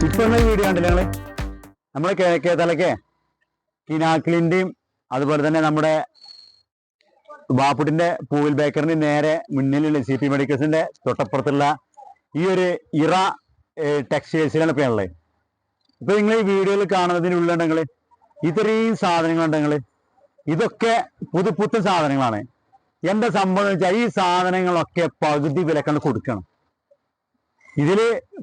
Video കണ്ടില്ല നിങ്ങൾ? നമ്മളെ കിഴക്കേ തലക്കേ കിനാക്കിളിന്റെയും അതുപോലെ തന്നെ നമ്മുടെ ബാപ്പുട്ടിന്റെ പൂവിൽ ബേക്കറിന്റെ നേരെ മുന്നിലുള്ള സി പി മെഡിക്കൽസിന്റെ തൊട്ടപ്പുറത്തുള്ള ഈ ഒരു ഇറ ടെക്സ്റ്റൈൽസിലാണ് ഇപ്പൊ ഉള്ളത് ഇപ്പൊ നിങ്ങൾ ഈ വീഡിയോയിൽ കാണുന്നതിനുള്ളുണ്ടെങ്കിൽ ഇത്രയും സാധനങ്ങളുണ്ടെങ്കിൽ ഇതൊക്കെ പുതുപുത്തൻ സാധനങ്ങളാണ്. എന്താ സംഭവം വെച്ചാൽ ഈ സാധനങ്ങളൊക്കെ പകുതി വിലക്കാണ് കൊടുക്കണം. ഇതിൽ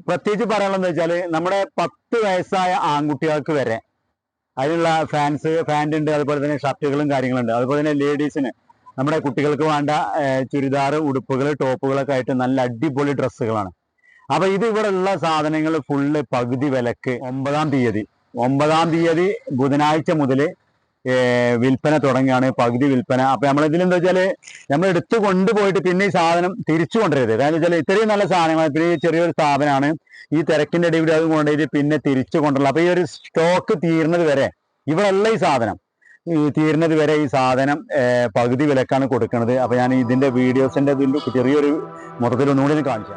പ്രത്യേകിച്ച് പറയാനുള്ളത് വെച്ചാൽ നമ്മുടെ പത്ത് വയസ്സായ ആൺകുട്ടികൾക്ക് വരെ അതിനുള്ള ഫാൻസ് ഫാന്റ് ഉണ്ട് അതുപോലെ തന്നെ ഷർട്ടുകളും കാര്യങ്ങളുണ്ട്. അതുപോലെ തന്നെ ലേഡീസിന് നമ്മുടെ കുട്ടികൾക്ക് വേണ്ട ചുരിദാർ ഉടുപ്പുകൾ ടോപ്പുകളൊക്കെ ആയിട്ട് നല്ല അടിപൊളി ഡ്രസ്സുകളാണ്. അപ്പോൾ ഇത് ഇവിടെ ഉള്ള സാധനങ്ങൾ ഫുള്ള് പകുതി വിലക്ക് ഒമ്പതാം തീയതി. ഒമ്പതാം തീയതി ബുധനാഴ്ച മുതൽ വിൽപ്പന തുടങ്ങുകയാണ് പകുതി വിൽപ്പന. അപ്പൊ നമ്മളിതിൽ എന്താ വെച്ചാൽ നമ്മൾ എടുത്തു കൊണ്ടുപോയിട്ട് പിന്നെ ഈ സാധനം തിരിച്ചു കൊണ്ടുവരരുത്. കാരണം വെച്ചാൽ ഇത്രയും നല്ല സാധനമാണ് പിന്നെ ചെറിയൊരു സ്ഥാപനമാണ് ഈ തിരക്കിന്റെ ഇടയിൽ അത് കൊണ്ടുപോയിട്ട് പിന്നെ തിരിച്ചു കൊണ്ടുള്ള അപ്പൊ ഈ ഒരു സ്റ്റോക്ക് തീർന്നത് വരെ ഇവിടെ ഉള്ള ഈ സാധനം തീരുന്നത് വരെ ഈ സാധനം പകുതി വിലക്കാണ് കൊടുക്കുന്നത്. അപ്പൊ ഞാൻ ഇതിന്റെ വീഡിയോസിന്റെ ചെറിയൊരു മൊത്തത്തിൽ ഒന്നുകൂടി കാണിച്ചു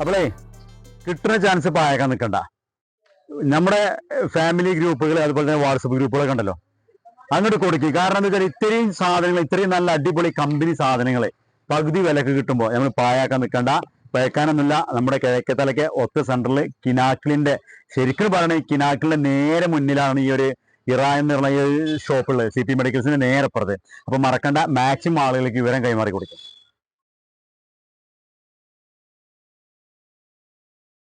അപ്പോളേ കിട്ടുന്ന ചാൻസ് പായക്കാൻ നിൽക്കണ്ട നമ്മുടെ ഫാമിലി ഗ്രൂപ്പുകൾ അതുപോലെ തന്നെ വാട്സപ്പ് ഗ്രൂപ്പുകളൊക്കെ ഉണ്ടല്ലോ. അങ്ങോട്ട് കൊടുക്കുക കാരണം എന്താ വെച്ചാൽ ഇത്രയും സാധനങ്ങൾ ഇത്രയും നല്ല അടിപൊളി കമ്പനി സാധനങ്ങളെ പകുതി വിലക്ക് കിട്ടുമ്പോൾ നമ്മൾ പായാക്കാൻ നിൽക്കണ്ട പയക്കാനൊന്നുമില്ല. നമ്മുടെ കിഴക്കത്തലയ്ക്ക് ഒത്ത സെന്ററിൽ കിനാക്കിളിന്റെ ശരിക്കും പറയണ കിനാക്കിളിന്റെ നേരെ മുന്നിലാണ് ഈ ഒരു ഇറാൻ എന്ന് പറഞ്ഞ ഈ ഷോപ്പുള്ളത് സി പി മെഡിക്കൽസിന്റെ നേരെ പുറത്ത് അപ്പോൾ മറക്കണ്ട. മാക്സിമം ആളുകൾക്ക് വിവരം കൈമാറി കൊടുക്കും.